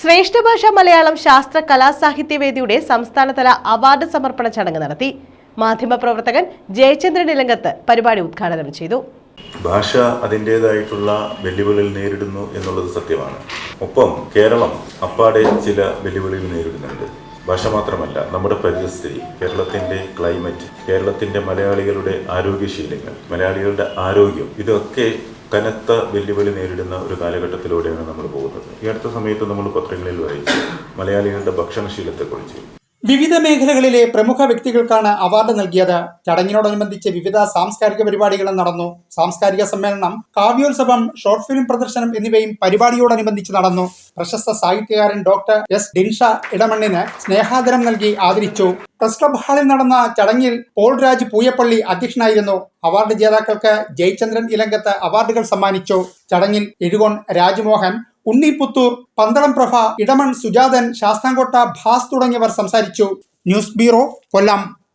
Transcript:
ശ്രേഷ്ഠ ഭാഷ മലയാളം ശാസ്ത്ര കലാസാഹിത്യവേദിയുടെ സംസ്ഥാനതല അവാർഡ് സമർപ്പണ ചടങ്ങ് നടത്തി. മാധ്യമപ്രവർത്തകൻ ജയചന്ദ്രൻ ഇലങ്കത്ത് പരിപാടി ഉദ്ഘാടനം ചെയ്തു. ഭാഷ അതിന്റെതായിട്ടുള്ള വെല്ലുവിളികൾ നേരിടുന്നു എന്നുള്ളത് സത്യമാണ്. ഒപ്പം കേരളം അപ്പാടെ ചില വെല്ലുവിളികൾ നേരിടുന്നുണ്ട്. ഭാഷ മാത്രമല്ല നമ്മുടെ പരിസ്ഥിതി കേരളത്തിന്റെ ക്ലൈമറ്റ് കേരളത്തിന്റെ മലയാളികളുടെ ആരോഗ്യശീലങ്ങൾ മലയാളികളുടെ ആരോഗ്യം ഇതൊക്കെ കനത്ത വെല്ലുവിളി നേരിടുന്ന ഒരു കാലഘട്ടത്തിലൂടെയാണ് നമ്മൾ പോകുന്നത്. ഈ അടുത്ത സമയത്ത് നമ്മൾ പത്രങ്ങളിൽ വായിച്ചു മലയാളികളുടെ ഭക്ഷണശീലത്തെക്കുറിച്ച്. വിവിധ മേഖലകളിലെ പ്രമുഖ വ്യക്തികൾക്കാണ് അവാർഡ് നൽകിയത്. ചടങ്ങിനോടനുബന്ധിച്ച് വിവിധ സാംസ്കാരിക പരിപാടികളും നടന്നു. സാംസ്കാരിക സമ്മേളനം കാവ്യോത്സവം ഷോർട്ട് ഫിലിം പ്രദർശനം എന്നിവയും പരിപാടിയോടനുബന്ധിച്ച് നടന്നു. പ്രശസ്ത സാഹിത്യകാരൻ ഡോക്ടർ എസ് ഡിൻഷ ഇടമണ്ണിന് സ്നേഹാദരം നൽകി ആദരിച്ചു. പ്രസ് ക്ലബ് ഹാളിൽ നടന്ന ചടങ്ങിൽ പോൾ രാജ് പൂയപ്പള്ളി അധ്യക്ഷനായിരുന്നു. അവാർഡ് ജേതാക്കൾക്ക് ജയചന്ദ്രൻ ഇലങ്കത്ത് അവാർഡുകൾ സമ്മാനിച്ചു. ചടങ്ങിൽ എഴുകോൺ രാജ്മോഹൻ ഉണ്ണി പുത്തൂർ പന്തളം പ്രഭ ഇടമൺ സുജാതൻ ശാസ്താംകോട്ട ഭാസ് തുടങ്ങിയവർ സംസാരിച്ചു. News bureau Kollam.